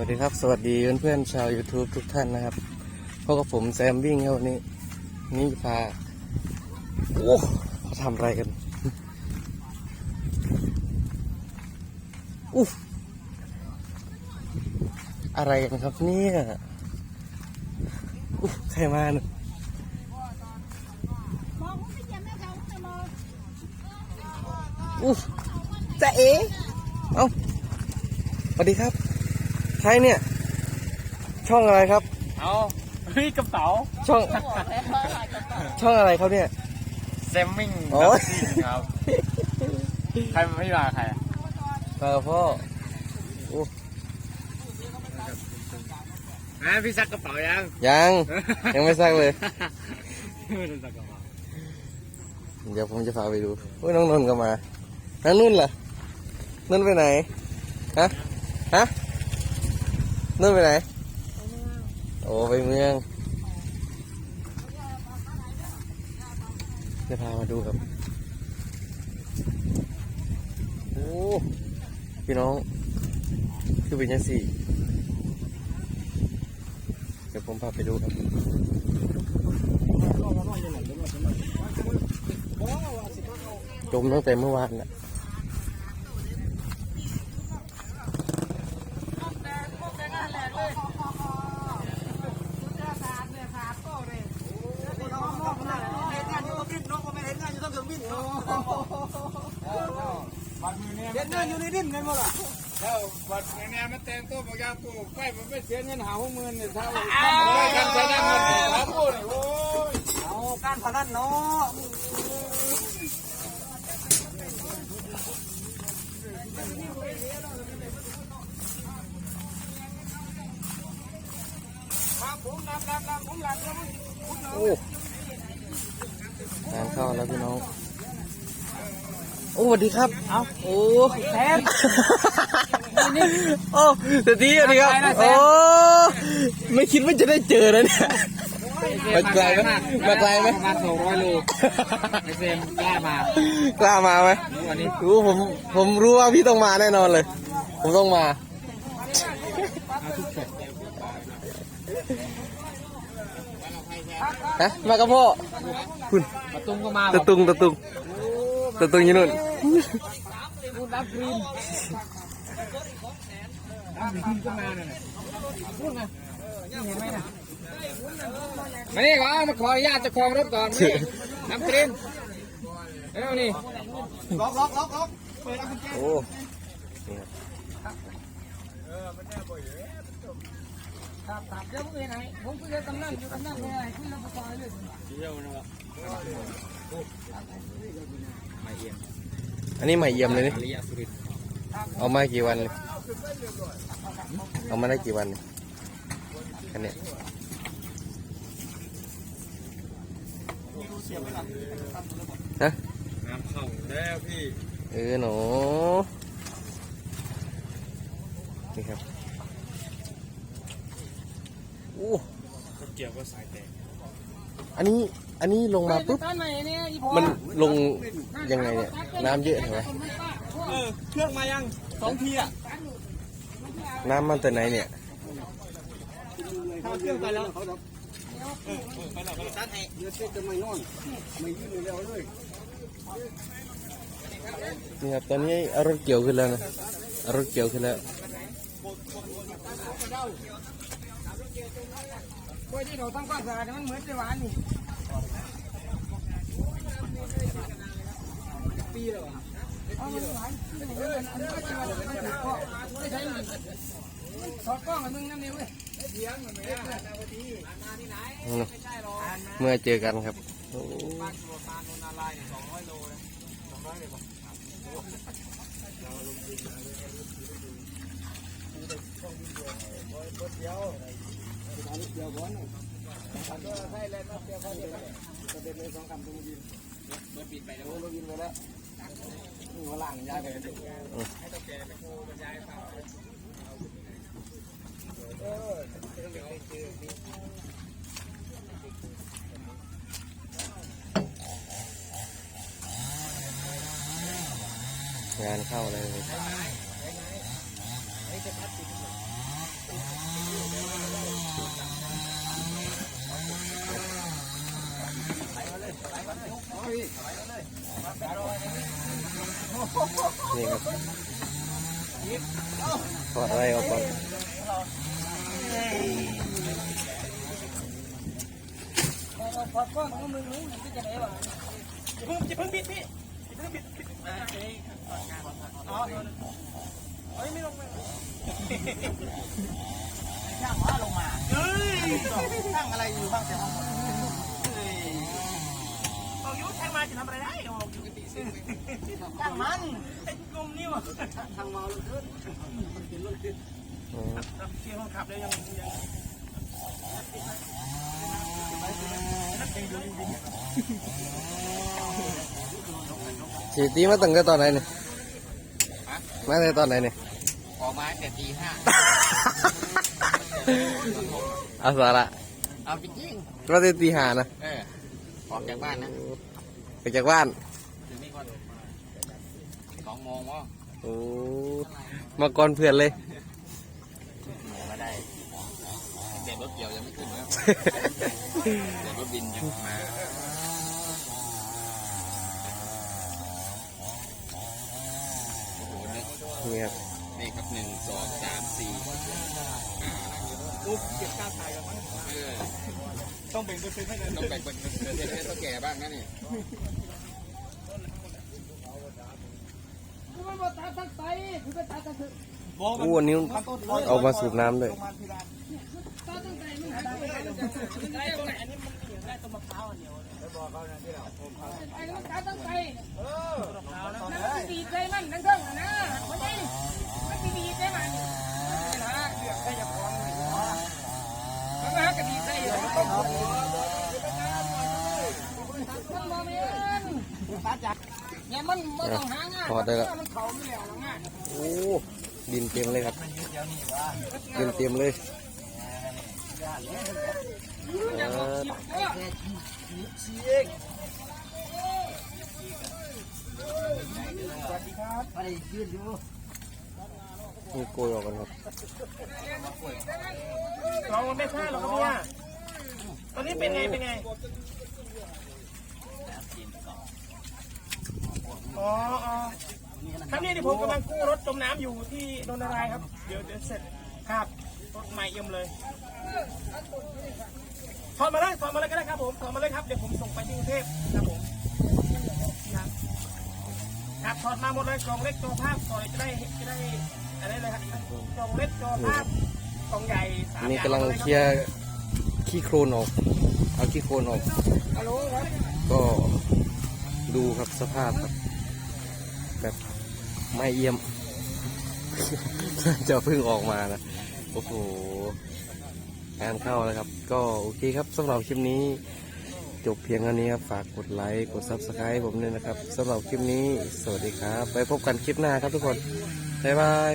วัสดีครับ สวัสดีเพื่อนๆชาว YouTube ทุกท่านนะครับพบกับผมแซมวิ่งครับวันนี้ นี่พา โอ้เขาทำอะไรกันอุ๊ยอะไรกันครับเนี่ยอุ๊ยใครมาเนี่ยองไม่เห็นแม่เขาไม่มองอุ๊ยจะเอ๋เอ้าสวัสดีครับ ใครเนี่ย ช่องอะไรครับ เอาเฮ้ยกระเป๋าช่อง ช่องอะไรครับเนี่ย เซมมิงโอ้ยซิ่งครับ ใครไม่มาใครอะมากับพ่ออะพี่ซักกระเป๋ายัง ยัง ยังไม่ซักเลย ไม่ได้ซักกระเป๋าเดี๋ยวผมจะพาไปดูโอ้ยน้องนนท์ก็มาน้องนุ่นล่ะนุ่นไปไหน ฮะ ฮะ นุ่นไปไหน โอ้ไปเมืองจะพามาดูครับ โอ้ พี่น้อง คือเป็นยังสี่ เดี๋ยวผมพาไปดูครับจมตั้งแต่เมื่อวานน่ะ เงินอยู่ในดินกันหมดล่ะแล้วบัดแนวมันแต่งตัวบอกยาตัวไปมันไม่เสียเงินหาหกหมื่นเนี่ยเท่าไหร่กันใช้ได้เงินสามหมื่นโอ้ยเอาการพนันเนาะโอ้งานเข้าแล้วพี่น้อง อ้สวัสดีครับ เอ้าโอ้แซมโอ้สวัสดีสวัสดีครับ โอ้ ไม่คิดว่าจะได้เจอนะเนี่ย มาไกลไหมมาไกลไหมประมาณสองร้อยโลไอเซมกล้ามากล้ามาไหมวันนี้รู้ผม ผมรู้ว่าพี่ต้องมาแน่นอนเลย ผมต้องมาเอาทุกช็อตฮะ มากับพ่อคุณประตูก็มาตะตุงตะตุง ตะตุงอยู่นู่นรับกรีนรับกรีนก็มาเนี่ยพูดไงนี่เห็นไหมนะมานี่ก่อนมาขออนุญาตเจะคลองรถก่อนนี่น้ำกรีนเร็วนี่โอ้ครับครับเดี๋ยวผมเห็นไหนผมคุยกับกำนันอยู่กำนันเป็นอะไรคุยกับปอยเลย อันนี้ใหม่เยี่ยมเลยนี่อริยสุรินทร์เอามากี่วันเนี่ยเอามาได้กี่วันเนี่ยอันเนี้ยฮะน้ำเข้าแล้วพี่เออหนูนี่ครับโอ้เกี่ยวกับสายแตกอันนี้ อันนี้ลงมาปุ๊บมันลงยังไงเนี่ยน้ำเยอะเหรอเออเครื่องมายังสองทีอะน้ำมันแต่ไหนเนี่ยเครื่องไปแล้วนี่ครับตอนนี้เอารถเกี่ยวขึ้นแล้วนะอารถเกี่ยวขึ้นแล้วกล้วยที่เราทำความสะอาดมันเหมือนจะหวานนี่ เมื่อเจอกันครับเดียว ปีแล้วเอามันหวานอันนี้ก็จะหวานไม่ถูกก็ไม่ใช่มันสอดกล้องกับมึงนั่นเองเว้ยเมื่อเจอกันครับโอ้งานเข้าเลย นี่ครับถอดอะไรออกก่อนพอดก้อนของมึงรู้จะไหนวะอย่าเพิ่งอย่าเพิ่งปิดพี่อย่าเพิ่งปิดปิดอ่าเอ้ยอ๋อเฮ้ยไม่ลงไม่ลงช่างว่าลงมาเฮ้ยช่างอะไรอยู่บ้างแต่ห้องเฮ้ยอายุทธแทงมาจะทำอะไรได้เอ ช่างมันไอ้กลุ่มนี่วะทางเมาลงขึ้นอืมเสียงคนขับเลยยังยังสีตีมาตั้งแต่ตอนไหนเนี่ยมาตั้งแต่ตอนไหนเนี่ยออกมาแต่ตีห้าเอาสาระเอาจริงมาตั้งแต่ตีห้านะๆเออออกจากบ้านนะไปจากบ้านถึงนี่ก่อน สองโมงวะโอ้มาก่อนเพื่อนเลยมาได้เด็กรถเกี่ยวยังไม่ขึ้นนะเด็กรถบินยังมาโอ้โหนี่นี่ครับนี่ครับหนึ่งสองสามสี่ปุ๊บเก็บค่าถ่ายกันมั้งต้องแบ่งเปอร์เซ็นต์ให้เลยต้องแบ่งเปอร์เซ็นต์ให้เท่าแก่บ้างนะนี่ กูไม่บ อกตาตั้งใจกูก็ตาตั้งใจอู้วันนี้เอามาสูบน้ำด้วย เนี่อเขาไม่แล้วงานโอ้ดินเต็มเลยครับดินเต็มเลยเออนี่โกยออกกันครับลองไม่พลาดหรอกครับเนี่ยตอนนี้เป็นไงเป็นไง อ๋ออ๋อครับนี่ที่ผมกำลังกู้รถจมน้ำอยู่ที่นนทรายครับ เดี๋ยวเดี๋ยวเสร็จครับรถใหม่เอี่ยมเลยถอดมาเลยถอดมาเลยก็ได้ครับผมถอดมาเลยครับเดี๋ยวผมส่งไปที่กรุงเทพครับผมครับครับถอดมาหมดเลยกล่องเล็กจอภาพก่อนจะได้จะได้อะไรเลยครับกล่องเล็กจอภาพกล่องใหญ่สามนี่อย่างกำลังเคลียร์ขี้โคลนออก เอาขี้โคลนออกฮัลโหลครับก็ ดูครับสภาพครับ แบบไม่เยี่ยมจะเพิ่งออกมานะ โอ้โหงานเข้าแล้วครับ ก็โอเคครับสำหรับคลิปนี้ จบเพียงเท่านี้ครับ ฝากกดไลค์ กด Subscribe ผมด้วยนะครับสำหรับคลิปนี้ สวัสดีครับ ไปพบกันคลิปหน้าครับทุกคน บ๊ายบาย